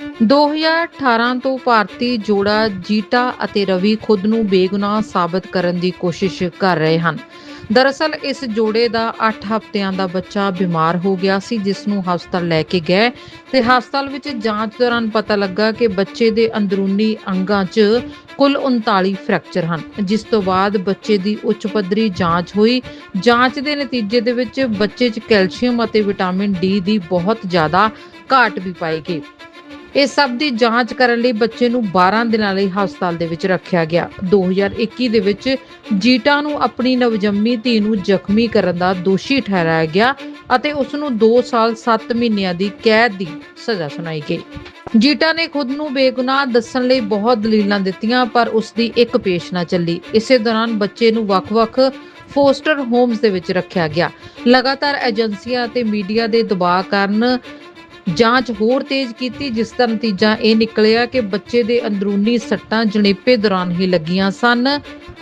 2018 ਤੋਂ ਭਾਰਤੀ ਜੋੜਾ ਜੀਟਾ ਅਤੇ ਰਵੀ ਖੁਦ ਨੂੰ ਬੇਗੁਨਾਹ ਸਾਬਤ ਕਰਨ ਦੀ ਕੋਸ਼ਿਸ਼ ਕਰ ਰਹੇ ਹਨ। ਦਰਅਸਲ, ਇਸ ਜੋੜੇ ਦਾ 8 ਹਫ਼ਤਿਆਂ ਦਾ ਬੱਚਾ ਬਿਮਾਰ ਹੋ ਗਿਆ ਸੀ, ਜਿਸ ਨੂੰ ਹਸਪਤਾਲ ਲੈ ਕੇ ਗਏ ਤੇ ਹਸਪਤਾਲ ਵਿੱਚ ਜਾਂਚ ਦੌਰਾਨ ਪਤਾ ਲੱਗਾ ਕਿ ਬੱਚੇ ਦੇ ਅੰਦਰੂਨੀ ਅੰਗਾਂ 'ਚ ਕੁੱਲ 39 ਫ੍ਰੈਕਚਰ ਹਨ, ਜਿਸ ਤੋਂ ਬਾਅਦ ਬੱਚੇ ਦੀ ਉੱਚ ਪੱਧਰੀ ਜਾਂਚ ਹੋਈ। ਜਾਂਚ ਦੇ ਨਤੀਜੇ ਦੇ ਵਿੱਚ ਬੱਚੇ 'ਚ ਕੈਲਸ਼ੀਅਮ ਅਤੇ ਵਿਟਾਮਿਨ ਡੀ ਦੀ ਬਹੁਤ ਜ਼ਿਆਦਾ ਘਾਟ ਵੀ ਪਾਈ ਗਈ। ਇਹ ਸਭ ਦੀ ਜਾਂਚ ਕਰਨ ਲਈ ਬੱਚੇ ਨੂੰ 12 ਦਿਨਾਂ ਲਈ ਹਸਪਤਾਲ ਦੇ ਵਿੱਚ ਰੱਖਿਆ ਗਿਆ। 2021 ਦੇ ਵਿੱਚ ਜੀਟਾ ਨੂੰ ਆਪਣੀ ਨਵਜੰਮੀ ਧੀ ਨੂੰ ਜ਼ਖਮੀ ਕਰਨ ਦਾ ਦੋਸ਼ੀ ਠਹਿਰਾਇਆ ਗਿਆ ਅਤੇ ਉਸ ਨੂੰ 2 ਸਾਲ 7 ਮਹੀਨਿਆਂ ਦੀ ਕੈਦ ਦੀ ਸਜ਼ਾ ਸੁਣਾਈ ਗਈ। ਜੀਟਾ ਨੇ ਖੁਦ ਨੂੰ ਬੇਗੁਨਾਹ ਦੱਸਣ ਲਈ ਬਹੁਤ ਦਲੀਲਾਂ ਦਿੱਤੀਆਂ, ਪਰ ਉਸ ਦੀ ਇੱਕ ਪੇਸ਼ ਨਾ ਚੱਲੀ। ਇਸੇ ਦੌਰਾਨ ਬੱਚੇ ਨੂੰ ਵੱਖ-ਵੱਖ ਫੋਸਟਰ ਹੋਮਸ ਦੇ ਵਿੱਚ ਰੱਖਿਆ ਗਿਆ। ਲਗਾਤਾਰ ਏਜੰਸੀਆਂ ਅਤੇ ਮੀਡੀਆ ਦੇ ਦਬਾਅ ਕਾਰਨ ਜਾਂਚ ਹੋਰ ਤੇਜ਼ ਕੀਤੀ, ਜਿਸ ਦਾ ਨਤੀਜਾ ਇਹ ਨਿਕਲਿਆ ਕਿ ਬੱਚੇ ਦੇ ਅੰਦਰੂਨੀ ਸੱਟਾਂ ਜਣੇਪੇ ਦੌਰਾਨ ਹੀ ਲੱਗੀਆਂ ਸਨ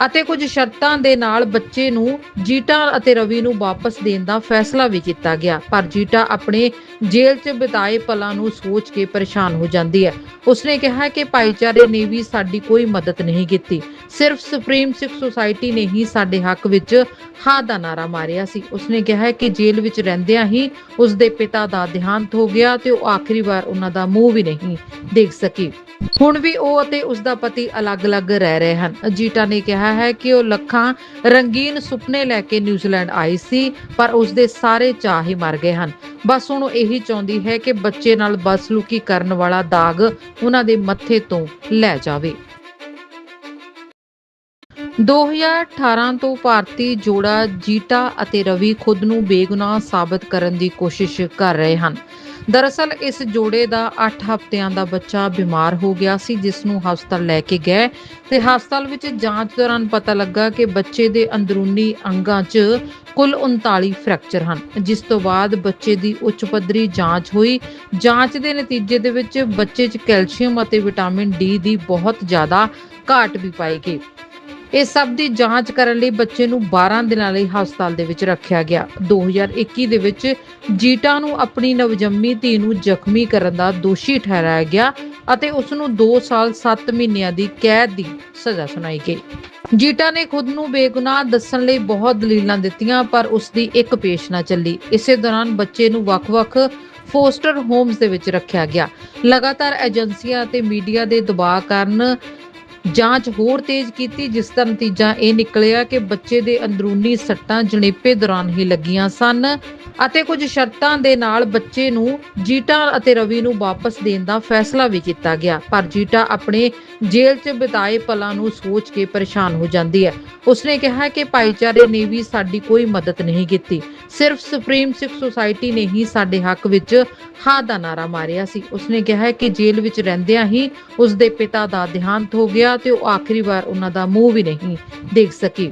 ਅਤੇ ਕੁਝ ਸ਼ਰਤਾਂ ਦੇ ਨਾਲ ਬੱਚੇ ਨੂੰ ਜੀਟਾ ਅਤੇ ਰਵੀ ਨੂੰ ਵਾਪਸ ਦੇਣ ਦਾ ਫੈਸਲਾ ਵੀ ਕੀਤਾ ਗਿਆ। ਪਰ ਜੀਟਾ ਆਪਣੇ ਜੇਲ੍ਹ 'ਚ ਬਿਤਾਏ ਪਲਾਂ ਨੂੰ ਸੋਚ ਕੇ ਪਰੇਸ਼ਾਨ ਹੋ ਜਾਂਦੀ ਹੈ। ਉਸਨੇ ਕਿਹਾ ਕਿ ਭਾਈਚਾਰੇ ਨੇ ਵੀ ਸਾਡੀ ਕੋਈ ਮਦਦ ਨਹੀਂ ਕੀਤੀ। ਸਿਰਫ ਸੁਪਰੀਮ ਸਿੱਖ ਸੁਸਾਇਟੀ ਨੇ ਹੀ ਸਾਡੇ ਹੱਕ ਵਿੱਚ ਹਾਂ ਦਾ ਨਾਰਾ ਮਾਰਿਆ ਸੀ। ਉਸਨੇ ਕਿਹਾ ਕਿ ਜੇਲ੍ਹ ਵਿੱਚ ਰਹਿੰਦਿਆਂ ਹੀ ਉਸ ਪਿਤਾ ਦਾ ਦੇਹਾਂਤ ਹੋ ਗਿਆ ਤੇ ਉਹ ਆਖਰੀ ਵਾਰ ਉਹਨਾਂ ਦਾ ਮੂੰਹ ਵੀ ਨਹੀਂ ਦੇਖ ਸਕੀ। ਹੁਣ ਵੀ ਉਹ ਅਤੇ ਉਸ ਦਾ ਪਤੀ ਅਲੱਗ-ਅਲੱਗ ਰਹਿ ਰਹੇ ਹਨ। ਜੀਟਾ ਨੇ ਕਿਹਾ ਹੈ ਕਿ ਉਹ ਲੱਖਾਂ ਰੰਗੀਨ ਸੁਪਨੇ ਲੈ ਕੇ ਨਿਊਜ਼ੀਲੈਂਡ ਆਈ ਸੀ, ਪਰ ਉਸ ਦੇ ਸਾਰੇ ਚਾਹ ਹੀ ਮਰ ਗਏ ਹਨ। ਬਸ ਹੁਣ ਉਹ ਇਹੀ ਚਾਹੁੰਦੀ ਹੈ ਕਿ ਬੱਚੇ ਨਾਲ ਬਸਲੂਕੀ ਕਰਨ ਵਾਲਾ ਦਾਗ ਉਹਨਾਂ ਦੇ ਮੱਥੇ ਤੋਂ ਲੈ ਜਾਵੇ। 2018 ਤੋਂ ਭਾਰਤੀ ਜੋੜਾ ਜੀਟਾ ਅਤੇ ਰਵੀ ਖੁਦ ਨੂੰ ਬੇਗੁਨਾਹ ਸਾਬਤ ਕਰਨ ਦੀ ਕੋਸ਼ਿਸ਼ ਕਰ ਰਹੇ ਹਨ। ਦਰਅਸਲ, ਇਸ ਜੋੜੇ ਦਾ 8 ਹਫ਼ਤਿਆਂ ਦਾ ਬੱਚਾ ਬਿਮਾਰ ਹੋ ਗਿਆ ਸੀ, ਜਿਸ ਨੂੰ ਹਸਪਤਾਲ ਲੈ ਕੇ ਗਏ ਤੇ ਹਸਪਤਾਲ ਵਿੱਚ ਜਾਂਚ ਦੌਰਾਨ ਪਤਾ ਲੱਗਾ ਕਿ ਬੱਚੇ ਦੇ ਅੰਦਰੂਨੀ ਅੰਗਾਂ 'ਚ ਕੁੱਲ 39 ਫ੍ਰੈਕਚਰ ਹਨ, ਜਿਸ ਤੋਂ ਬਾਅਦ ਬੱਚੇ ਦੀ ਉੱਚ ਪੱਧਰੀ ਜਾਂਚ ਹੋਈ। ਜਾਂਚ ਦੇ ਨਤੀਜੇ ਦੇ ਵਿੱਚ ਬੱਚੇ 'ਚ ਕੈਲਸ਼ੀਅਮ ਅਤੇ ਵਿਟਾਮਿਨ ਡੀ ਦੀ ਬਹੁਤ ਜ਼ਿਆਦਾ ਘਾਟ ਵੀ ਪਾਈ ਗਈ। ਇਹ ਸਭ ਦੀ ਜਾਂਚ ਕਰਨ ਲਈ ਬੱਚੇ ਨੂੰ 12 ਦਿਨਾਂ ਲਈ ਹਸਪਤਾਲ ਦੇ ਵਿੱਚ ਰੱਖਿਆ ਗਿਆ। 2021 ਦੇ ਵਿੱਚ ਜੀਟਾ ਨੂੰ ਆਪਣੀ ਨਵਜੰਮੀ ਧੀ ਨੂੰ ਜ਼ਖਮੀ ਕਰਨ ਦਾ ਦੋਸ਼ੀ ਠਹਿਰਾਇਆ ਗਿਆ ਅਤੇ ਉਸ ਨੂੰ 2 ਸਾਲ 7 ਮਹੀਨਿਆਂ ਦੀ ਕੈਦ ਦੀ ਸਜ਼ਾ ਸੁਣਾਈ ਗਈ। ਜੀਟਾ ਨੇ ਖੁਦ ਨੂੰ ਬੇਗੁਨਾਹ ਦੱਸਣ ਲਈ ਬਹੁਤ ਦਲੀਲਾਂ ਦਿੱਤੀਆਂ, ਪਰ ਉਸ ਦੀ ਇੱਕ ਪੇਸ਼ ਨਾ ਚੱਲੀ। ਇਸੇ ਦੌਰਾਨ ਬੱਚੇ ਨੂੰ ਵੱਖ-ਵੱਖ ਫੋਸਟਰ ਹੋਮਸ ਦੇ ਵਿੱਚ ਰੱਖਿਆ ਗਿਆ। ਲਗਾਤਾਰ ਏਜੰਸੀਆਂ ਅਤੇ ਮੀਡੀਆ ਦੇ ਦਬਾਅ ਕਾਰਨ ਜਾਂਚ ਹੋਰ ਤੇਜ਼ ਕੀਤੀ, ਜਿਸ ਦਾ ਨਤੀਜਾ ਇਹ ਨਿਕਲਿਆ ਕਿ ਬੱਚੇ ਦੇ ਅੰਦਰੂਨੀ ਸੱਟਾਂ ਜਣੇਪੇ ਦੌਰਾਨ ਹੀ ਲੱਗੀਆਂ ਸਨ ਅਤੇ ਕੁਝ ਸ਼ਰਤਾਂ ਦੇ ਨਾਲ ਬੱਚੇ ਨੂੰ ਜੀਟਾ ਅਤੇ ਰਵੀ ਨੂੰ ਵਾਪਸ ਦੇਣ ਦਾ ਫੈਸਲਾ ਵੀ ਕੀਤਾ ਗਿਆ। ਪਰ ਜੀਟਾ ਆਪਣੇ ਜੇਲ੍ਹ 'ਚ ਬਿਤਾਏ ਪਲਾਂ ਨੂੰ ਸੋਚ ਕੇ ਪਰੇਸ਼ਾਨ ਹੋ ਜਾਂਦੀ ਹੈ। ਉਸਨੇ ਕਿਹਾ ਕਿ ਭਾਈਚਾਰੇ ਨੇ ਵੀ ਸਾਡੀ ਕੋਈ ਮਦਦ ਨਹੀਂ ਕੀਤੀ। ਸਿਰਫ ਸੁਪਰੀਮ ਸਿੱਖ ਸੁਸਾਇਟੀ ਨੇ ਹੀ ਸਾਡੇ ਹੱਕ ਵਿੱਚ ਹਾਂ ਦਾ ਨਾਰਾ ਮਾਰਿਆ ਸੀ। ਉਸਨੇ ਕਿਹਾ ਕਿ ਜੇਲ੍ਹ ਵਿੱਚ ਰਹਿੰਦਿਆਂ ਹੀ ਉਸਦੇ ਪਿਤਾ ਦਾ ਦੇਹਾਂਤ ਹੋ ਗਿਆ ਤੇ ਉਹ ਆਖਰੀ ਵਾਰ ਉਹਨਾਂ ਦਾ ਮੂੰਹ ਵੀ ਨਹੀਂ ਦੇਖ ਸਕੀ।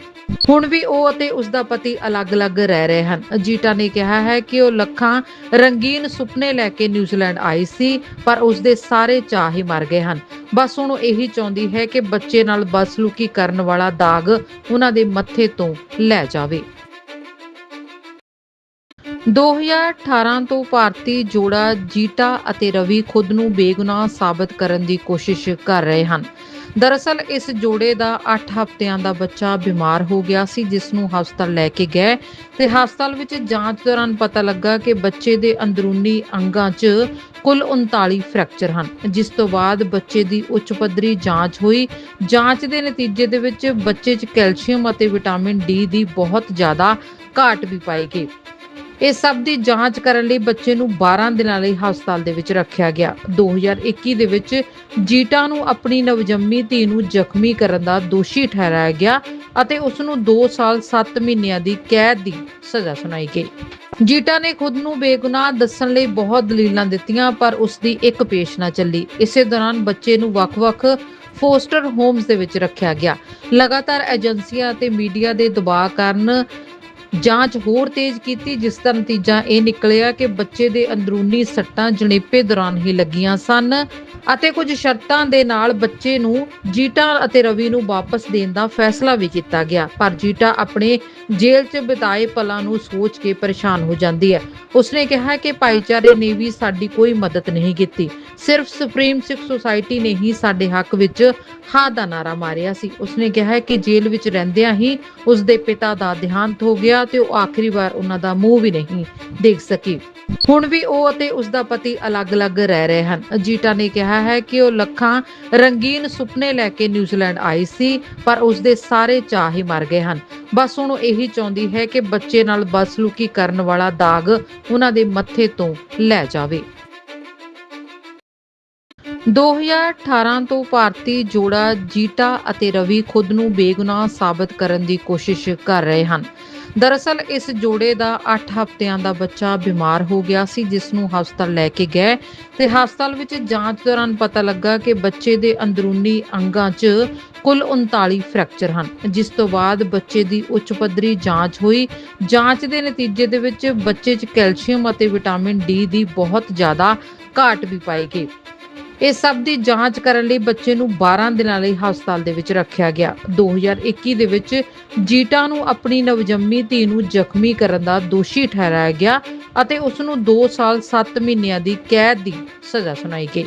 ਹੁਣ ਵੀ ਉਹ ਅਤੇ ਉਸ ਦਾ ਪਤੀ ਅਲੱਗ-ਅਲੱਗ ਰਹਿ ਰਹੇ ਹਨ। ਜੀਟਾ ਨੇ ਕਿਹਾ ਹੈ ਕਿ ਉਹ ਲੱਖਾਂ ਰੰਗੀਨ ਸੁਪਨੇ ਲੈ ਕੇ ਨਿਊਜ਼ੀਲੈਂਡ ਆਈ ਸੀ, ਪਰ ਉਸ ਦੇ ਸਾਰੇ ਚਾਹ ਹੀ ਮਰ ਗਏ ਹਨ। ਬਸ ਹੁਣ ਉਹ ਇਹੀ ਚਾਹੁੰਦੀ ਹੈ ਕਿ ਬੱਚੇ ਨਾਲ ਬਸਲੂਕੀ ਕਰਨ ਵਾਲਾ ਦਾਗ ਉਹਨਾਂ ਦੇ ਮੱਥੇ ਤੋਂ ਲੈ ਜਾਵੇ। 2018 ਤੋਂ ਭਾਰਤੀ ਜੋੜਾ ਜੀਟਾ ਅਤੇ ਰਵੀ ਖੁਦ ਨੂੰ ਬੇਗੁਨਾਹ ਸਾਬਤ ਕਰਨ ਦੀ ਕੋਸ਼ਿਸ਼ ਕਰ ਰਹੇ ਹਨ। ਦਰਅਸਲ, ਇਸ ਜੋੜੇ ਦਾ 8 ਹਫ਼ਤਿਆਂ ਦਾ ਬੱਚਾ ਬਿਮਾਰ ਹੋ ਗਿਆ ਸੀ, ਜਿਸ ਨੂੰ ਹਸਪਤਾਲ ਲੈ ਕੇ ਗਏ ਤੇ ਹਸਪਤਾਲ ਵਿੱਚ ਜਾਂਚ ਦੌਰਾਨ ਪਤਾ ਲੱਗਾ ਕਿ ਬੱਚੇ ਦੇ ਅੰਦਰੂਨੀ ਅੰਗਾਂ 'ਚ ਕੁੱਲ 39 ਫ੍ਰੈਕਚਰ ਹਨ, ਜਿਸ ਤੋਂ ਬਾਅਦ ਬੱਚੇ ਦੀ ਉੱਚ ਪੱਧਰੀ ਜਾਂਚ ਹੋਈ। ਜਾਂਚ ਦੇ ਨਤੀਜੇ ਦੇ ਵਿੱਚ ਬੱਚੇ 'ਚ ਕੈਲਸ਼ੀਅਮ ਅਤੇ ਵਿਟਾਮਿਨ ਡੀ ਦੀ ਬਹੁਤ ਜ਼ਿਆਦਾ ਘਾਟ ਵੀ ਪਾਈ ਗਈ ਇਹ ਸਭ ਦੀ ਜਾਂਚ ਕਰਨ ਲਈ ਬੱਚੇ ਨੂੰ 12 ਦਿਨਾਂ ਲਈ ਹਸਪਤਾਲ ਦੇ ਵਿੱਚ ਰੱਖਿਆ ਗਿਆ। 2021 ਦੇ ਵਿੱਚ ਜੀਟਾ ਨੂੰ ਆਪਣੀ ਨਵਜੰਮੀ ਧੀ ਨੂੰ ਜ਼ਖਮੀ ਕਰਨ ਦਾ ਦੋਸ਼ੀ ਠਹਿਰਾਇਆ ਗਿਆ ਅਤੇ ਉਸ ਨੂੰ 2 ਸਾਲ 7 ਮਹੀਨਿਆਂ ਦੀ ਕੈਦ ਦੀ ਸਜ਼ਾ ਸੁਣਾਈ ਗਈ। ਜੀਟਾ ਨੇ ਖੁਦ ਨੂੰ ਬੇਗੁਨਾਹ ਦੱਸਣ ਲਈ ਬਹੁਤ ਦਲੀਲਾਂ ਦਿੱਤੀਆਂ, ਪਰ ਉਸ ਦੀ ਇੱਕ ਪੇਸ਼ ਨਾ ਚੱਲੀ। ਇਸੇ ਦੌਰਾਨ ਬੱਚੇ ਨੂੰ ਵੱਖ-ਵੱਖ ਫੋਸਟਰ ਹੋਮਸ ਦੇ ਵਿੱਚ ਰੱਖਿਆ ਗਿਆ। ਲਗਾਤਾਰ ਏਜੰਸੀਆਂ ਅਤੇ ਮੀਡੀਆ ਦੇ ਦਬਾਅ ਕਾਰਨ ਜਾਂਚ ਹੋਰ ਤੇਜ਼ ਕੀਤੀ, ਜਿਸ ਦਾ ਨਤੀਜਾ ਇਹ ਨਿਕਲਿਆ ਕਿ ਬੱਚੇ ਦੇ ਅੰਦਰੂਨੀ ਸੱਟਾਂ ਜਣੇਪੇ ਦੌਰਾਨ ਹੀ ਲੱਗੀਆਂ ਸਨ ਅਤੇ ਕੁਝ ਸ਼ਰਤਾਂ ਦੇ ਨਾਲ ਬੱਚੇ ਨੂੰ ਜੀਟਾ ਅਤੇ ਰਵੀ ਨੂੰ ਵਾਪਸ ਦੇਣ ਦਾ ਫੈਸਲਾ ਵੀ ਕੀਤਾ ਗਿਆ। ਪਰ ਜੀਟਾ ਆਪਣੇ ਜੇਲ੍ਹ 'ਚ ਬਿਤਾਏ ਪਲਾਂ ਨੂੰ ਸੋਚ ਕੇ ਪਰੇਸ਼ਾਨ ਹੋ ਜਾਂਦੀ ਹੈ। ਉਸਨੇ ਕਿਹਾ ਕਿ ਭਾਈਚਾਰੇ ਨੇ ਵੀ ਸਾਡੀ ਕੋਈ ਮਦਦ ਨਹੀਂ ਕੀਤੀ। ਸਿਰਫ ਸੁਪਰੀਮ ਸਿੱਖ ਸੁਸਾਇਟੀ ਨੇ ਹੀ ਸਾਡੇ ਹੱਕ ਵਿੱਚ ਹਾਂ ਦਾ ਨਾਰਾ ਮਾਰਿਆ ਸੀ। ਉਸਨੇ ਕਿਹਾ ਕਿ ਜੇਲ੍ਹ ਵਿੱਚ ਰਹਿੰਦਿਆਂ ਹੀ ਉਸਦੇ ਪਿਤਾ ਦਾ ਦੇਹਾਂਤ ਹੋ ਗਿਆ ਤੇ ਉਹ ਆਖਰੀ ਵਾਰ ਉਹਨਾਂ ਦਾ ਮੂੰਹ ਵੀ ਨਹੀਂ ਦੇਖ ਸਕੀ। ਹੁਣ ਵੀ ਉਹ ਅਤੇ ਉਸ ਦਾ ਪਤੀ ਅਲੱਗ-ਅਲੱਗ ਰਹਿ ਰਹੇ ਹਨ। ਅਜੀਟਾ ਨੇ ਕਿਹਾ ਹੈ ਕਿ ਉਹ ਲੱਖਾਂ ਰੰਗੀਨ ਸੁਪਨੇ ਲੈ ਕੇ ਨਿਊਜ਼ੀਲੈਂਡ ਆਈ ਸੀ, ਪਰ ਉਸ ਦੇ ਸਾਰੇ ਚਾਹ ਹੀ ਮਰ ਗਏ ਹਨ। ਬਸ ਹੁਣ ਉਹ ਇਹੀ ਚਾਹੁੰਦੀ ਹੈ ਕਿ ਬੱਚੇ ਨਾਲ ਬਦਸਲੂਕੀ ਕਰਨ ਵਾਲਾ ਦਾਗ ਉਹਨਾਂ ਦੇ ਮੱਥੇ ਤੋਂ ਲੈ ਜਾਵੇ। 2018 ਤੋਂ ਭਾਰਤੀ ਜੋੜਾ ਜੀਟਾ ਅਤੇ ਰਵੀ ਖੁਦ ਨੂੰ ਬੇਗੁਨਾਹ ਸਾਬਤ ਕਰਨ ਦੀ ਕੋਸ਼ਿਸ਼ ਕਰ ਰਹੇ ਹਨ। ਦਰਅਸਲ, ਇਸ ਜੋੜੇ ਦਾ 8 ਹਫ਼ਤਿਆਂ ਦਾ ਬੱਚਾ ਬਿਮਾਰ ਹੋ ਗਿਆ ਸੀ, ਜਿਸ ਨੂੰ ਹਸਪਤਾਲ ਲੈ ਕੇ ਗਏ ਤੇ ਹਸਪਤਾਲ ਵਿੱਚ ਜਾਂਚ ਦੌਰਾਨ ਪਤਾ ਲੱਗਾ ਕਿ ਬੱਚੇ ਦੇ ਅੰਦਰੂਨੀ ਅੰਗਾਂ 'ਚ ਕੁੱਲ 39 ਫ੍ਰੈਕਚਰ ਹਨ, ਜਿਸ ਤੋਂ ਬਾਅਦ ਬੱਚੇ ਦੀ ਉੱਚ ਪੱਧਰੀ ਜਾਂਚ ਹੋਈ। ਜਾਂਚ ਦੇ ਨਤੀਜੇ ਦੇ ਵਿੱਚ ਬੱਚੇ 'ਚ ਕੈਲਸ਼ੀਅਮ ਅਤੇ ਵਿਟਾਮਿਨ ਡੀ ਦੀ ਬਹੁਤ ਜ਼ਿਆਦਾ ਘਾਟ ਵੀ ਪਾਈ ਗਈ ਇਹ ਸਭ ਦੀ ਜਾਂਚ ਕਰਨ ਲਈ ਬੱਚੇ ਨੂੰ 12 ਦਿਨਾਂ ਲਈ ਹਸਪਤਾਲ ਦੇ ਵਿੱਚ ਰੱਖਿਆ ਗਿਆ। 2021 ਦੇ ਵਿੱਚ ਜੀਟਾ ਨੂੰ ਆਪਣੀ ਨਵਜੰਮੀ ਧੀ ਨੂੰ ਜ਼ਖਮੀ ਕਰਨ ਦਾ ਦੋਸ਼ੀ ਠਹਿਰਾਇਆ ਗਿਆ ਅਤੇ ਉਸ ਨੂੰ 2 ਸਾਲ 7 ਮਹੀਨਿਆਂ ਦੀ ਕੈਦ ਦੀ ਸਜ਼ਾ ਸੁਣਾਈ ਗਈ।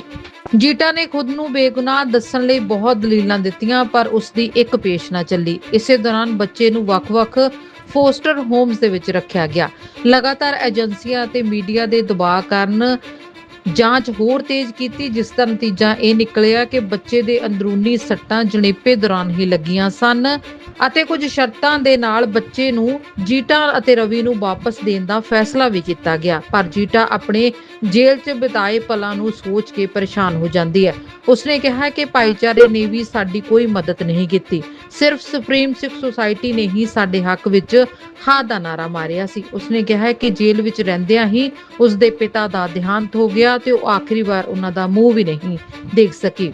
ਜੀਟਾ ਨੇ ਖੁਦ ਨੂੰ ਬੇਗੁਨਾਹ ਦੱਸਣ ਲਈ ਬਹੁਤ ਦਲੀਲਾਂ ਦਿੱਤੀਆਂ, ਪਰ ਉਸ ਦੀ ਇੱਕ ਪੇਸ਼ ਨਾ ਚੱਲੀ। ਇਸੇ ਦੌਰਾਨ ਬੱਚੇ ਨੂੰ ਵੱਖ-ਵੱਖ ਫੋਸਟਰ ਹੋਮਸ ਦੇ ਵਿੱਚ ਰੱਖਿਆ ਗਿਆ। ਲਗਾਤਾਰ ਏਜੰਸੀਆਂ ਅਤੇ ਮੀਡੀਆ ਦੇ ਦਬਾਅ ਕਾਰਨ ਜਾਂਚ ਹੋਰ ਤੇਜ਼ ਕੀਤੀ, ਜਿਸ ਦਾ ਨਤੀਜਾ ਇਹ ਨਿਕਲਿਆ ਕਿ ਬੱਚੇ ਦੇ ਅੰਦਰੂਨੀ ਸੱਟਾਂ ਜਣੇਪੇ ਦੌਰਾਨ ਹੀ ਲੱਗੀਆਂ ਸਨ ਅਤੇ ਕੁਝ ਸ਼ਰਤਾਂ ਦੇ ਨਾਲ ਬੱਚੇ ਨੂੰ ਜੀਟਾ ਅਤੇ ਰਵੀ ਨੂੰ ਵਾਪਸ ਦੇਣ ਦਾ ਫੈਸਲਾ ਵੀ ਕੀਤਾ ਗਿਆ। ਪਰ ਜੀਟਾ ਆਪਣੇ ਜੇਲ੍ਹ 'ਚ ਬਿਤਾਏ ਪਲਾਂ ਨੂੰ ਸੋਚ ਕੇ ਪਰੇਸ਼ਾਨ ਹੋ ਜਾਂਦੀ ਹੈ। ਉਸਨੇ ਕਿਹਾ ਕਿ ਭਾਈਚਾਰੇ ਨੇ ਵੀ ਸਾਡੀ ਕੋਈ ਮਦਦ ਨਹੀਂ ਕੀਤੀ। ਸਿਰਫ ਸੁਪਰੀਮ ਸਿੱਖ ਸੁਸਾਇਟੀ ਨੇ ਹੀ ਸਾਡੇ ਹੱਕ ਵਿੱਚ ਹਾਂ ਦਾ ਨਾਰਾ ਮਾਰਿਆ ਸੀ। ਉਸਨੇ ਕਿਹਾ ਕਿ ਜੇਲ੍ਹ ਵਿੱਚ ਰਹਿੰਦਿਆਂ ਹੀ ਉਸਦੇ ਪਿਤਾ ਦਾ ਦੇਹਾਂਤ ਹੋ ਗਿਆ ਤੇ ਉਹ ਆਖਰੀ ਵਾਰ ਉਹਨਾਂ ਦਾ ਮੂੰਹ ਵੀ ਨਹੀਂ ਦੇਖ ਸਕੀ।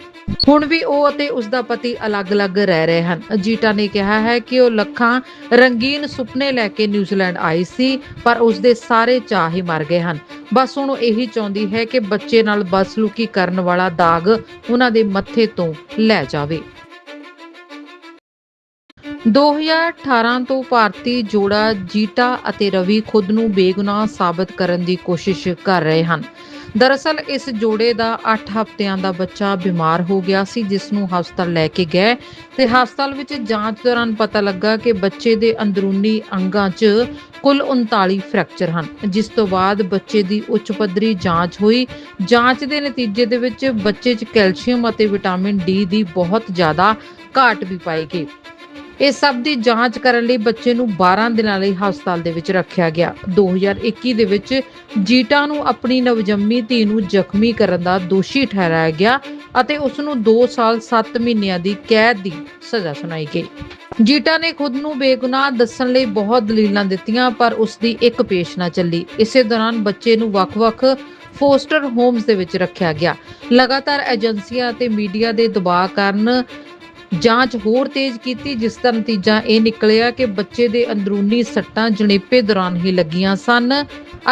ਹੁਣ ਵੀ ਉਹ ਅਤੇ ਉਸ ਦਾ ਪਤੀ ਅਲੱਗ-ਅਲੱਗ ਰਹਿ ਰਹੇ ਹਨ। ਅਜੀਟਾ ਨੇ ਕਿਹਾ ਹੈ ਕਿ ਉਹ ਲੱਖਾਂ ਰੰਗੀਨ ਸੁਪਨੇ ਲੈ ਕੇ ਨਿਊਜ਼ੀਲੈਂਡ ਆਈ ਸੀ, ਪਰ ਉਸ ਦੇ ਸਾਰੇ ਚਾਹ ਹੀ ਮਰ ਗਏ ਹਨ। ਬਸ ਹੁਣ ਉਹ ਇਹੀ ਚਾਹੁੰਦੀ ਹੈ ਕਿ ਬੱਚੇ ਨਾਲ ਬਦਸਲੂਕੀ ਕਰਨ ਵਾਲਾ ਦਾਗ ਉਹਨਾਂ ਦੇ ਮੱਥੇ ਤੋਂ ਲੈ ਜਾਵੇ। 2018 ਤੋਂ ਭਾਰਤੀ ਜੋੜਾ ਜੀਟਾ ਅਤੇ ਰਵੀ ਖੁਦ ਨੂੰ ਬੇਗੁਨਾਹ ਸਾਬਤ ਕਰਨ ਦੀ ਕੋਸ਼ਿਸ਼ ਕਰ ਰਹੇ ਹਨ। ਦਰਅਸਲ, ਇਸ ਜੋੜੇ ਦਾ 8 ਹਫ਼ਤਿਆਂ ਦਾ ਬੱਚਾ ਬਿਮਾਰ ਹੋ ਗਿਆ ਸੀ, ਜਿਸ ਨੂੰ ਹਸਪਤਾਲ ਲੈ ਕੇ ਗਏ ਤੇ ਹਸਪਤਾਲ ਵਿੱਚ ਜਾਂਚ ਦੌਰਾਨ ਪਤਾ ਲੱਗਾ ਕਿ ਬੱਚੇ ਦੇ ਅੰਦਰੂਨੀ ਅੰਗਾਂ 'ਚ ਕੁੱਲ 39 ਫ੍ਰੈਕਚਰ ਹਨ, ਜਿਸ ਤੋਂ ਬਾਅਦ ਬੱਚੇ ਦੀ ਉੱਚ ਪੱਧਰੀ ਜਾਂਚ ਹੋਈ। ਜਾਂਚ ਦੇ ਨਤੀਜੇ ਦੇ ਵਿੱਚ ਬੱਚੇ 'ਚ ਕੈਲਸ਼ੀਅਮ ਅਤੇ ਵਿਟਾਮਿਨ ਡੀ ਦੀ ਬਹੁਤ ਜ਼ਿਆਦਾ ਘਾਟ ਵੀ ਪਾਈ ਗਈ ਇਹ ਸਭ ਦੀ ਜਾਂਚ ਕਰਨ ਲਈ ਬੱਚੇ ਨੂੰ 12 ਦਿਨਾਂ ਲਈ ਹਸਪਤਾਲ ਦੇ ਵਿੱਚ ਰੱਖਿਆ ਗਿਆ। 2021 ਦੇ ਵਿੱਚ ਜੀਟਾ ਨੂੰ ਆਪਣੀ ਨਵਜੰਮੀ ਧੀ ਨੂੰ ਜ਼ਖਮੀ ਕਰਨ ਦਾ ਦੋਸ਼ੀ ਠਹਿਰਾਇਆ ਗਿਆ ਅਤੇ ਉਸ ਨੂੰ 2 ਸਾਲ 7 ਮਹੀਨਿਆਂ ਦੀ ਕੈਦ ਦੀ ਸਜ਼ਾ ਸੁਣਾਈ ਗਈ। ਜੀਟਾ ਨੇ ਖੁਦ ਨੂੰ ਬੇਗੁਨਾਹ ਦੱਸਣ ਲਈ ਬਹੁਤ ਦਲੀਲਾਂ ਦਿੱਤੀਆਂ, ਪਰ ਉਸ ਦੀ ਇੱਕ ਪੇਸ਼ ਨਾ ਚੱਲੀ। ਇਸੇ ਦੌਰਾਨ ਬੱਚੇ ਨੂੰ ਵੱਖ-ਵੱਖ ਫੋਸਟਰ ਹੋਮਸ ਦੇ ਵਿੱਚ ਰੱਖਿਆ ਗਿਆ। ਲਗਾਤਾਰ ਏਜੰਸੀਆਂ ਅਤੇ ਮੀਡੀਆ ਦੇ ਦਬਾਅ ਕਾਰਨ ਜਾਂਚ ਹੋਰ ਤੇਜ਼ ਕੀਤੀ, ਜਿਸ ਦਾ ਨਤੀਜਾ ਇਹ ਨਿਕਲਿਆ ਕਿ ਬੱਚੇ ਦੇ ਅੰਦਰੂਨੀ ਸੱਟਾਂ ਜਣੇਪੇ ਦੌਰਾਨ ਹੀ ਲੱਗੀਆਂ ਸਨ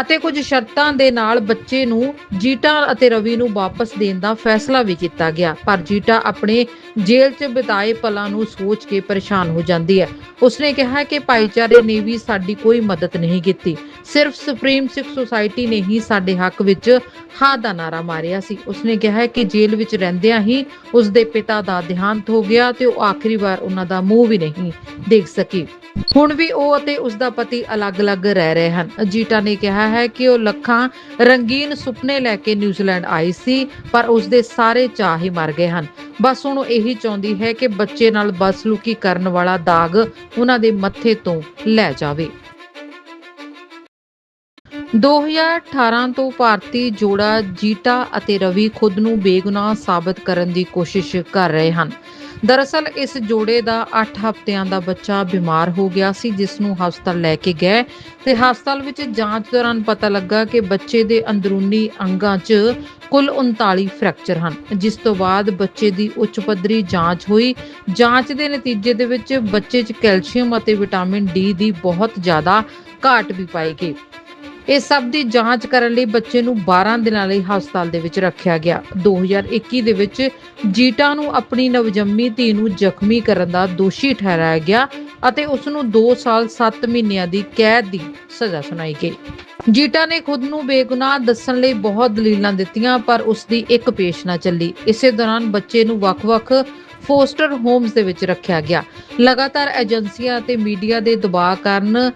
ਅਤੇ ਕੁਝ ਸ਼ਰਤਾਂ ਦੇ ਨਾਲ ਬੱਚੇ ਨੂੰ ਜੀਟਾ ਅਤੇ ਰਵੀ ਨੂੰ ਵਾਪਸ ਦੇਣ ਦਾ ਫੈਸਲਾ ਵੀ ਕੀਤਾ ਗਿਆ। ਪਰ ਜੀਟਾ ਆਪਣੇ ਜੇਲ੍ਹ 'ਚ ਬਿਤਾਏ ਪਲਾਂ ਨੂੰ ਸੋਚ ਕੇ ਪਰੇਸ਼ਾਨ ਹੋ ਜਾਂਦੀ ਹੈ। ਉਸਨੇ ਕਿਹਾ ਕਿ ਭਾਈਚਾਰੇ ਨੇ ਵੀ ਸਾਡੀ ਕੋਈ ਮਦਦ ਨਹੀਂ ਕੀਤੀ। ਸਿਰਫ ਸੁਪਰੀਮ ਸਿੱਖ ਸੁਸਾਇਟੀ ਨੇ ਹੀ ਸਾਡੇ ਹੱਕ ਵਿੱਚ ਹਾਂ ਦਾ ਨਾਰਾ ਮਾਰਿਆ ਸੀ। ਉਸਨੇ ਕਿਹਾ ਕਿ ਜੇਲ੍ਹ ਵਿੱਚ ਰਹਿੰਦਿਆਂ ਹੀ ਉਸਦੇ ਪਿਤਾ ਦਾ ਦੇਹਾਂਤ ਹੋ ਗਿਆ। ਤੇ ਉਹ ਆਖਰੀ ਵਾਰ ਉਹਨਾਂ ਦਾ ਮੂੰਹ ਵੀ ਨਹੀਂ ਦੇਖ ਸਕੀ। ਹੁਣ ਵੀ ਉਹ ਅਤੇ ਉਸ ਦਾ ਪਤੀ ਅਲੱਗ-ਅਲੱਗ ਰਹਿ ਰਹੇ ਹਨ। ਅਜੀਟਾ ਨੇ ਕਿਹਾ ਹੈ ਕਿ ਉਹ ਲੱਖਾਂ ਰੰਗੀਨ ਸੁਪਨੇ ਲੈ ਕੇ ਨਿਊਜ਼ੀਲੈਂਡ ਆਈ ਸੀ, ਪਰ ਉਸ ਦੇ ਸਾਰੇ ਚਾਹ ਹੀ ਮਰ ਗਏ ਹਨ। ਬਸ ਹੁਣ ਉਹ ਇਹੀ ਚਾਹੁੰਦੀ ਹੈ ਕਿ ਬੱਚੇ ਨਾਲ ਬਦਸਲੂਕੀ ਕਰਨ ਵਾਲਾ ਦਾਗ ਉਹਨਾਂ ਦੇ ਮੱਥੇ ਤੋਂ ਲੈ ਜਾਵੇ। 2018 ਤੋਂ ਭਾਰਤੀ ਜੋੜਾ ਜੀਟਾ ਅਤੇ ਰਵੀ ਖੁਦ ਨੂੰ ਬੇਗੁਨਾਹ ਸਾਬਤ ਕਰਨ ਦੀ ਕੋਸ਼ਿਸ਼ ਕਰ ਰਹੇ ਹਨ। ਦਰਅਸਲ ਇਸ ਜੋੜੇ ਦਾ 8 ਹਫ਼ਤਿਆਂ ਦਾ ਬੱਚਾ ਬਿਮਾਰ ਹੋ ਗਿਆ ਸੀ, ਜਿਸ ਨੂੰ ਹਸਪਤਾਲ ਲੈ ਕੇ ਗਏ ਤੇ ਹਸਪਤਾਲ ਵਿੱਚ ਜਾਂਚ ਦੌਰਾਨ ਪਤਾ ਲੱਗਾ ਕਿ ਬੱਚੇ ਦੇ ਅੰਦਰੂਨੀ ਅੰਗਾਂ 'ਚ ਕੁੱਲ 39 ਫ੍ਰੈਕਚਰ ਹਨ, ਜਿਸ ਤੋਂ ਬਾਅਦ ਬੱਚੇ ਦੀ ਉੱਚ ਪੱਧਰੀ ਜਾਂਚ ਹੋਈ। ਜਾਂਚ ਦੇ ਨਤੀਜੇ ਦੇ ਵਿੱਚ ਬੱਚੇ 'ਚ ਕੈਲਸ਼ੀਅਮ ਅਤੇ ਵਿਟਾਮਿਨ ਡੀ ਦੀ ਬਹੁਤ ਜ਼ਿਆਦਾ ਘਾਟ ਵੀ ਪਾਈ ਗਈ ਇਹ ਸਭ ਦੀ ਜਾਂਚ ਕਰਨ ਲਈ ਬੱਚੇ ਨੂੰ 12 ਦਿਨਾਂ ਲਈ ਹਸਪਤਾਲ ਦੇ ਵਿੱਚ ਰੱਖਿਆ ਗਿਆ। 2021 ਦੇ ਵਿੱਚ ਜੀਟਾ ਨੂੰ ਆਪਣੀ ਨਵਜੰਮੀ ਧੀ ਨੂੰ ਜ਼ਖਮੀ ਕਰਨ ਦਾ ਦੋਸ਼ੀ ਠਹਿਰਾਇਆ ਗਿਆ ਅਤੇ ਉਸ ਨੂੰ 2 ਸਾਲ 7 ਮਹੀਨਿਆਂ ਦੀ ਕੈਦ ਦੀ ਸਜ਼ਾ ਸੁਣਾਈ ਗਈ। ਜੀਟਾ ਨੇ ਖੁਦ ਨੂੰ ਬੇਗੁਨਾਹ ਦੱਸਣ ਲਈ ਬਹੁਤ ਦਲੀਲਾਂ ਦਿੱਤੀਆਂ, ਪਰ ਉਸ ਦੀ ਇੱਕ ਪੇਸ਼ ਨਾ ਚੱਲੀ। ਇਸੇ ਦੌਰਾਨ ਬੱਚੇ ਨੂੰ ਵੱਖ-ਵੱਖ ਫੋਸਟਰ ਹੋਮਸ ਦੇ ਵਿੱਚ ਰੱਖਿਆ ਗਿਆ। ਲਗਾਤਾਰ ਏਜੰਸੀਆਂ ਅਤੇ ਮੀਡੀਆ ਦੇ ਦਬਾਅ ਕਾਰਨ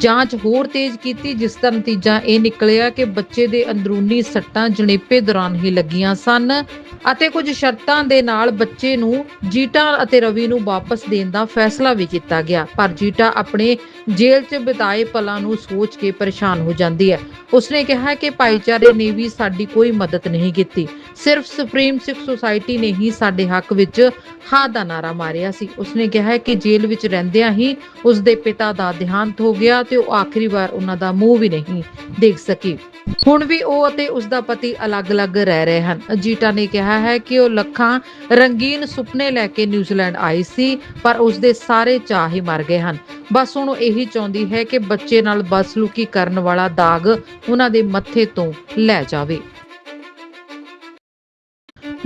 ਜਾਂਚ ਹੋਰ ਤੇਜ਼ ਕੀਤੀ, ਜਿਸ ਦਾ ਨਤੀਜਾ ਇਹ ਨਿਕਲਿਆ ਕਿ ਬੱਚੇ ਦੇ ਅੰਦਰੂਨੀ ਸੱਟਾਂ ਜਣੇਪੇ ਦੌਰਾਨ ਹੀ ਲੱਗੀਆਂ ਸਨ ਅਤੇ ਕੁਝ ਸ਼ਰਤਾਂ ਦੇ ਨਾਲ ਬੱਚੇ ਨੂੰ ਜੀਟਾ ਅਤੇ ਰਵੀ ਨੂੰ ਵਾਪਸ ਦੇਣ ਦਾ ਫੈਸਲਾ ਵੀ ਕੀਤਾ ਗਿਆ। ਪਰ ਜੀਟਾ ਆਪਣੇ ਜੇਲ੍ਹ 'ਚ ਬਿਤਾਏ ਪਲਾਂ ਨੂੰ ਸੋਚ ਕੇ ਪਰੇਸ਼ਾਨ ਹੋ ਜਾਂਦੀ ਹੈ। ਉਸਨੇ ਕਿਹਾ ਕਿ ਭਾਈਚਾਰੇ ਨੇ ਵੀ ਸਾਡੀ ਕੋਈ ਮਦਦ ਨਹੀਂ ਕੀਤੀ। ਸਿਰਫ ਸੁਪਰੀਮ ਸਿੱਖ ਸੁਸਾਇਟੀ ਨੇ ਹੀ ਸਾਡੇ ਹੱਕ ਵਿੱਚ ਹਾਂ ਦਾ ਨਾਰਾ ਮਾਰਿਆ ਸੀ। ਉਸਨੇ ਕਿਹਾ ਕਿ ਜੇਲ੍ਹ ਵਿੱਚ ਰਹਿੰਦਿਆਂ ਹੀ ਉਸਦੇ ਪਿਤਾ ਦਾ ਦੇਹਾਂਤ ਹੋ ਗਿਆ ਤੇ ਉਹ ਆਖਰੀ ਵਾਰ ਉਹਨਾਂ ਦਾ ਮੂੰਹ ਵੀ ਨਹੀਂ ਦੇਖ ਸਕੀ। ਹੁਣ ਵੀ ਉਹ ਅਤੇ ਉਸ ਦਾ ਪਤੀ ਅਲੱਗ-ਅਲੱਗ ਰਹਿ ਰਹੇ ਹਨ। ਜੀਟਾ ਨੇ ਕਿਹਾ ਹੈ ਕਿ ਉਹ ਲੱਖਾਂ ਰੰਗੀਨ ਸੁਪਨੇ ਲੈ ਕੇ ਨਿਊਜ਼ੀਲੈਂਡ ਆਈ ਸੀ, ਪਰ ਉਸ ਦੇ ਸਾਰੇ ਚਾਹ ਹੀ ਮਰ ਗਏ ਹਨ। ਬਸ ਹੁਣ ਉਹ ਇਹੀ ਚਾਹੁੰਦੀ ਹੈ ਕਿ ਬੱਚੇ ਨਾਲ ਬਸਲੂਕੀ ਕਰਨ ਵਾਲਾ ਦਾਗ ਉਹਨਾਂ ਦੇ ਮੱਥੇ ਤੋਂ ਲੈ ਜਾਵੇ।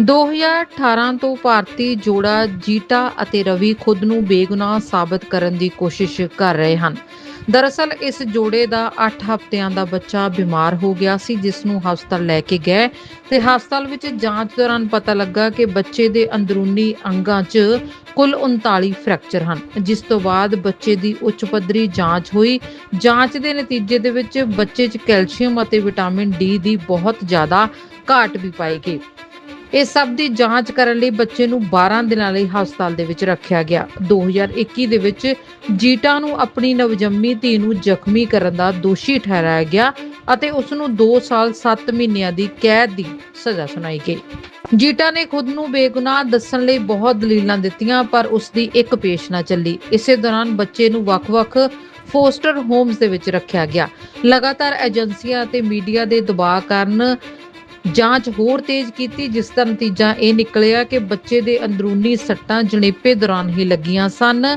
2018 ਤੋਂ ਭਾਰਤੀ ਜੋੜਾ ਜੀਟਾ ਅਤੇ ਰਵੀ ਖੁਦ ਨੂੰ ਬੇਗੁਨਾਹ ਸਾਬਤ ਕਰਨ ਦੀ ਕੋਸ਼ਿਸ਼ ਕਰ ਰਹੇ ਹਨ। ਦਰਅਸਲ, ਇਸ ਜੋੜੇ ਦਾ 8 ਹਫ਼ਤਿਆਂ ਦਾ ਬੱਚਾ ਬਿਮਾਰ ਹੋ ਗਿਆ ਸੀ, ਜਿਸ ਨੂੰ ਹਸਪਤਾਲ ਲੈ ਕੇ ਗਏ ਤੇ ਹਸਪਤਾਲ ਵਿੱਚ ਜਾਂਚ ਦੌਰਾਨ ਪਤਾ ਲੱਗਾ ਕਿ ਬੱਚੇ ਦੇ ਅੰਦਰੂਨੀ ਅੰਗਾਂ 'ਚ ਕੁੱਲ 39 ਫ੍ਰੈਕਚਰ ਹਨ, ਜਿਸ ਤੋਂ ਬਾਅਦ ਬੱਚੇ ਦੀ ਉੱਚ ਪੱਧਰੀ ਜਾਂਚ ਹੋਈ। ਜਾਂਚ ਦੇ ਨਤੀਜੇ ਦੇ ਵਿੱਚ ਬੱਚੇ 'ਚ ਕੈਲਸ਼ੀਅਮ ਅਤੇ ਵਿਟਾਮਿਨ ਡੀ ਦੀ ਬਹੁਤ ਜ਼ਿਆਦਾ ਘਾਟ ਵੀ ਪਾਈ ਗਈ ਇਹ ਸਭ ਦੀ ਜਾਂਚ ਕਰਨ ਲਈ ਬੱਚੇ ਨੂੰ 12 ਦਿਨਾਂ ਲਈ ਹਸਪਤਾਲ ਦੇ ਵਿੱਚ ਰੱਖਿਆ ਗਿਆ। 2021 ਦੇ ਵਿੱਚ ਜੀਟਾ ਨੂੰ ਆਪਣੀ ਨਵਜੰਮੀ ਧੀ ਨੂੰ ਜ਼ਖਮੀ ਕਰਨ ਦਾ ਦੋਸ਼ੀ ਠਹਿਰਾਇਆ ਗਿਆ ਅਤੇ ਉਸ ਨੂੰ 2 ਸਾਲ 7 ਮਹੀਨਿਆਂ ਦੀ ਕੈਦ ਦੀ ਸਜ਼ਾ ਸੁਣਾਈ ਗਈ। ਜੀਟਾ ਨੇ ਖੁਦ ਨੂੰ ਬੇਗੁਨਾਹ ਦੱਸਣ ਲਈ ਬਹੁਤ ਦਲੀਲਾਂ ਦਿੱਤੀਆਂ, ਪਰ ਉਸ ਦੀ ਇੱਕ ਪੇਸ਼ ਨਾ ਚੱਲੀ। ਇਸੇ ਦੌਰਾਨ ਬੱਚੇ ਨੂੰ ਵੱਖ-ਵੱਖ ਫੋਸਟਰ ਹੋਮਸ ਦੇ ਵਿੱਚ ਰੱਖਿਆ ਗਿਆ। ਲਗਾਤਾਰ ਏਜੰਸੀਆਂ ਅਤੇ ਮੀਡੀਆ ਦੇ ਦਬਾਅ ਕਾਰਨ ਜਾਂਚ ਹੋਰ ਤੇਜ਼ ਕੀਤੀ, ਜਿਸ ਦਾ ਨਤੀਜਾ ਇਹ ਨਿਕਲਿਆ ਕਿ ਬੱਚੇ ਦੇ ਅੰਦਰੂਨੀ ਸੱਟਾਂ ਜਣੇਪੇ ਦੌਰਾਨ ਹੀ ਲੱਗੀਆਂ ਸਨ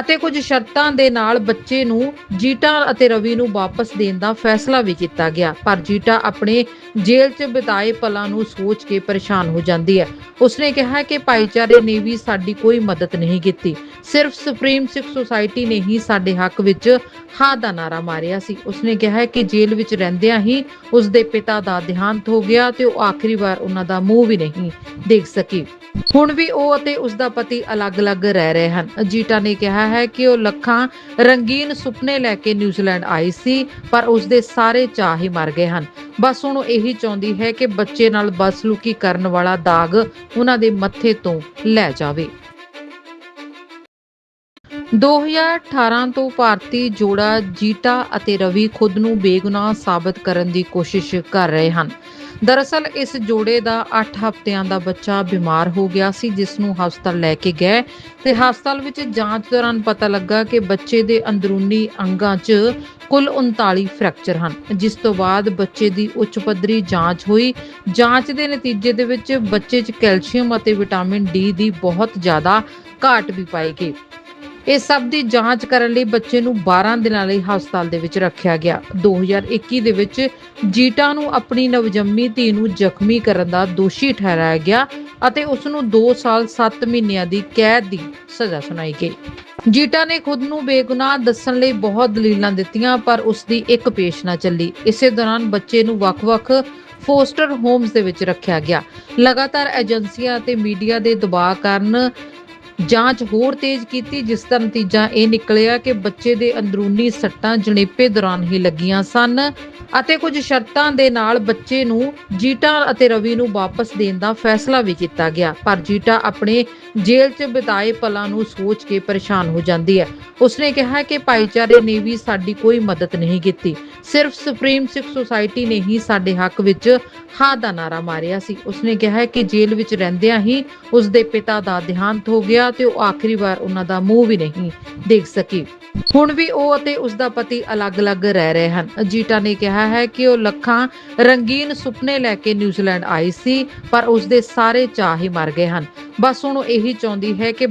ਅਤੇ ਕੁਝ ਸ਼ਰਤਾਂ ਦੇ ਨਾਲ ਬੱਚੇ ਨੂੰ ਜੀਟਾ ਅਤੇ ਰਵੀ ਨੂੰ ਵਾਪਸ ਦੇਣ ਦਾ ਫੈਸਲਾ ਵੀ ਕੀਤਾ ਗਿਆ। ਪਰ ਜੀਟਾ ਆਪਣੇ ਜੇਲ੍ਹ 'ਚ ਬਿਤਾਏ ਪਲਾਂ ਨੂੰ ਸੋਚ ਕੇ ਪਰੇਸ਼ਾਨ ਹੋ ਜਾਂਦੀ ਹੈ। ਉਸਨੇ ਕਿਹਾ ਕਿ ਭਾਈਚਾਰੇ ਨੇ ਵੀ ਸਾਡੀ ਕੋਈ ਮਦਦ ਨਹੀਂ ਕੀਤੀ। ਸਿਰਫ ਸੁਪਰੀਮ ਸਿੱਖ ਸੁਸਾਇਟੀ ਨੇ ਹੀ ਸਾਡੇ ਹੱਕ ਵਿੱਚ ਹਾਂ ਦਾ ਨਾਰਾ ਮਾਰਿਆ ਸੀ। ਉਸਨੇ ਕਿਹਾ ਕਿ ਜੇਲ੍ਹ ਵਿੱਚ ਰਹਿੰਦਿਆਂ ਹੀ ਉਸਦੇ ਪਿਤਾ ਦਾ ਦੇਹਾਂਤ ਹੋ ਗਿਆ ਤੇ ਉਹ ਆਖਰੀ ਵਾਰ ਉਹਨਾਂ ਦਾ ਮੂੰਹ ਵੀ ਨਹੀਂ ਦੇਖ ਸਕੀ। ਹੁਣ ਵੀ ਉਹ ਅਤੇ ਉਸ ਦਾ ਪਤੀ ਅਲੱਗ-ਅਲੱਗ ਰਹਿ ਰਹੇ ਹਨ। ਜੀਟਾ ਨੇ ਕਿਹਾ ਹੈ ਕਿ ਉਹ ਲੱਖਾਂ ਰੰਗੀਨ ਸੁਪਨੇ ਲੈ ਕੇ ਨਿਊਜ਼ੀਲੈਂਡ ਆਈ ਸੀ, ਪਰ ਉਸ ਦੇ ਸਾਰੇ ਚਾਹ ਹੀ ਮਰ ਗਏ ਹਨ। ਬਸ ਹੁਣ ਉਹ ਇਹੀ ਚਾਹੁੰਦੀ ਹੈ ਕਿ ਬੱਚੇ ਨਾਲ ਬਸਲੂਕੀ ਕਰਨ ਵਾਲਾ ਦਾਗ ਉਹਨਾਂ ਦੇ ਮੱਥੇ ਤੋਂ ਲੈ ਜਾਵੇ। 2018 ਤੋਂ ਭਾਰਤੀ ਜੋੜਾ ਜੀਟਾ ਅਤੇ ਰਵੀ ਖੁਦ ਨੂੰ ਬੇਗੁਨਾਹ ਸਾਬਤ ਕਰਨ ਦੀ ਕੋਸ਼ਿਸ਼ ਕਰ ਰਹੇ ਹਨ। ਦਰਅਸਲ, ਇਸ ਜੋੜੇ ਦਾ 8 ਹਫ਼ਤਿਆਂ ਦਾ ਬੱਚਾ ਬਿਮਾਰ ਹੋ ਗਿਆ ਸੀ, ਜਿਸ ਨੂੰ ਹਸਪਤਾਲ ਲੈ ਕੇ ਗਏ ਤੇ ਹਸਪਤਾਲ ਵਿੱਚ ਜਾਂਚ ਦੌਰਾਨ ਪਤਾ ਲੱਗਾ ਕਿ ਬੱਚੇ ਦੇ ਅੰਦਰੂਨੀ ਅੰਗਾਂ 'ਚ ਕੁੱਲ 39 ਫ੍ਰੈਕਚਰ ਹਨ, ਜਿਸ ਤੋਂ ਬਾਅਦ ਬੱਚੇ ਦੀ ਉੱਚ ਪੱਧਰੀ ਜਾਂਚ ਹੋਈ। ਜਾਂਚ ਦੇ ਨਤੀਜੇ ਦੇ ਵਿੱਚ ਬੱਚੇ 'ਚ ਕੈਲਸ਼ੀਅਮ ਅਤੇ ਵਿਟਾਮਿਨ ਡੀ ਦੀ ਬਹੁਤ ਜ਼ਿਆਦਾ ਘਾਟ ਵੀ ਪਾਈ ਗਈ ਇਹ ਸਭ ਦੀ ਜਾਂਚ ਕਰਨ ਲਈ ਬੱਚੇ ਨੂੰ 12 ਦਿਨਾਂ ਲਈ ਹਸਪਤਾਲ ਦੇ ਵਿੱਚ ਰੱਖਿਆ ਗਿਆ। 2021 ਦੇ ਵਿੱਚ ਜੀਟਾ ਨੂੰ ਆਪਣੀ ਨਵਜੰਮੀ ਧੀ ਨੂੰ ਜ਼ਖਮੀ ਕਰਨ ਦਾ ਦੋਸ਼ੀ ਠਹਿਰਾਇਆ ਗਿਆ ਅਤੇ ਉਸ ਨੂੰ 2 ਸਾਲ 7 ਮਹੀਨਿਆਂ ਦੀ ਕੈਦ ਦੀ ਸਜ਼ਾ ਸੁਣਾਈ ਗਈ। ਜੀਟਾ ਨੇ ਖੁਦ ਨੂੰ ਬੇਗੁਨਾਹ ਦੱਸਣ ਲਈ ਬਹੁਤ ਦਲੀਲਾਂ ਦਿੱਤੀਆਂ, ਪਰ ਉਸ ਦੀ ਇੱਕ ਪੇਸ਼ ਨਾ ਚੱਲੀ। ਇਸੇ ਦੌਰਾਨ ਬੱਚੇ ਨੂੰ ਵੱਖ-ਵੱਖ ਫੋਸਟਰ ਹੋਮਸ ਦੇ ਵਿੱਚ ਰੱਖਿਆ ਗਿਆ। ਲਗਾਤਾਰ ਏਜੰਸੀਆਂ ਅਤੇ ਮੀਡੀਆ ਦੇ ਦਬਾਅ ਕਾਰਨ ਜਾਂਚ ਹੋਰ ਤੇਜ਼ ਕੀਤੀ, ਜਿਸ ਦਾ ਨਤੀਜਾ ਇਹ ਨਿਕਲਿਆ ਕਿ ਬੱਚੇ ਦੇ ਅੰਦਰੂਨੀ ਸੱਟਾਂ ਜਣੇਪੇ ਦੌਰਾਨ ਹੀ ਲੱਗੀਆਂ ਸਨ ਅਤੇ ਕੁਝ ਸ਼ਰਤਾਂ ਦੇ ਨਾਲ ਬੱਚੇ ਨੂੰ ਜੀਟਾ ਅਤੇ ਰਵੀ ਨੂੰ ਵਾਪਸ ਦੇਣ ਦਾ ਫੈਸਲਾ ਵੀ ਕੀਤਾ ਗਿਆ। ਪਰ ਜੀਟਾ ਆਪਣੇ ਜੇਲ੍ਹ 'ਚ ਬਿਤਾਏ ਪਲਾਂ ਨੂੰ ਸੋਚ ਕੇ ਪਰੇਸ਼ਾਨ ਹੋ ਜਾਂਦੀ ਹੈ। ਉਸਨੇ ਕਿਹਾ ਕਿ ਭਾਈਚਾਰੇ ਨੇ ਵੀ ਸਾਡੀ ਕੋਈ ਮਦਦ ਨਹੀਂ ਕੀਤੀ। ਸਿਰਫ ਸੁਪਰੀਮ ਸਿੱਖ ਸੁਸਾਇਟੀ ਨੇ ਹੀ ਸਾਡੇ ਹੱਕ ਵਿੱਚ ਹਾਂ ਦਾ ਨਾਰਾ ਮਾਰਿਆ ਸੀ। ਉਸਨੇ ਕਿਹਾ ਕਿ ਜੇਲ੍ਹ ਵਿੱਚ ਰਹਿੰਦਿਆਂ ਹੀ ਉਸਦੇ ਪਿਤਾ ਦਾ ਦੇਹਾਂਤ ਹੋ ਗਿਆ ਤੇ ਉਹ ਆਖਰੀ ਵਾਰ ਉਹਨਾਂ ਦਾ ਮੂੰਹ ਵੀ ਨਹੀਂ ਦੇਖ ਸਕੀ। ਹੁਣ ਵੀ ਉਹ ਅਤੇ ਉਸ ਦਾ ਪਤੀ ਅਲੱਗ-ਅਲੱਗ ਰਹਿ ਰਹੇ ਹਨ। ਜੀਟਾ ਨੇ ਕਿਹਾ ਹੈ ਕਿ ਉਹ ਲੱਖਾਂ ਰੰਗੀਨ ਸੁਪਨੇ ਲੈ ਕੇ ਨਿਊਜ਼ੀਲੈਂਡ ਆਈ ਸੀ, ਪਰ ਉਸ ਦੇ ਸਾਰੇ ਚਾਹ ਹੀ ਮਰ ਗਏ ਹਨ। ਬਸ ਹੁਣ ਉਹ ਇਹੀ ਚਾਹੁੰਦੀ ਹੈ ਕਿ